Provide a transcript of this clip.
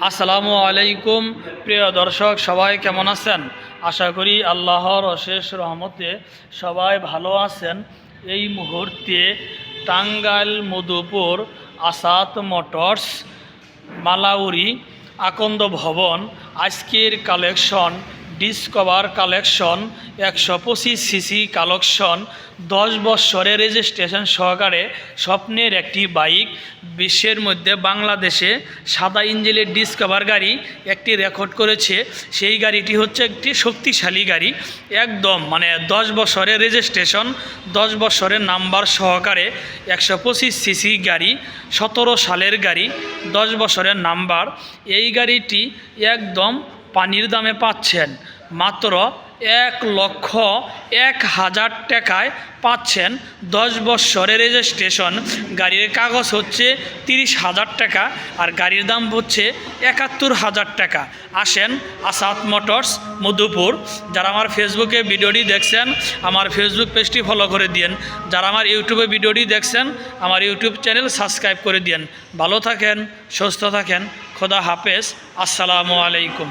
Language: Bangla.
আসসালামু আলাইকুম, প্রিয় দর্শক, সবাই কেমন আছেন? আশা করি আল্লাহর অশেষ রহমতে সবাই ভালো আছেন। এই মুহূর্তে টাঙ্গাইল মধুপুর আসাদ মোটরস মালাউরি আকন্দ ভবন আজকের কালেকশন ডিসকভার কালেকশন একশো পঁচিশ সিসি কালেকশন দশ বৎসরের রেজিস্ট্রেশন সহকারে স্বপ্নের একটি বাইক, বিশ্বের মধ্যে বাংলাদেশে সাদা ইঞ্জিনের ডিসকভার গাড়ি একটি রেকর্ড করেছে। সেই গাড়িটি হচ্ছে একটি শক্তিশালী গাড়ি। একদম মানে দশ বছরের রেজিস্ট্রেশন দশ বছরের নাম্বার সহকারে একশো পঁচিশ সিসি গাড়ি, সতেরো সালের গাড়ি, দশ বছরের নাম্বার এই গাড়িটি একদম পানির দামে পাচ্ছেন। মাত্র এক লক্ষ এক হাজার টাকায় পাচ্ছেন দশ বৎসরের রেজিস্ট্রেশন গাড়ির কাগজ হচ্ছে তিরিশ হাজার টাকা আর গাড়ির দাম হচ্ছে একাত্তর হাজার টাকা। আসেন আসাদ মোটরস, মধুপুর। যারা আমার ফেসবুকে ভিডিওটি দেখছেন, আমার ফেসবুক পেজটি ফলো করে দিন যারা আমার ইউটিউবে ভিডিওটি দেখছেন, আমার ইউটিউব চ্যানেল সাবস্ক্রাইব করে দিন ভালো থাকেন, সুস্থ থাকেন, খোদা হাফেজ। আসসালামু আলাইকুম।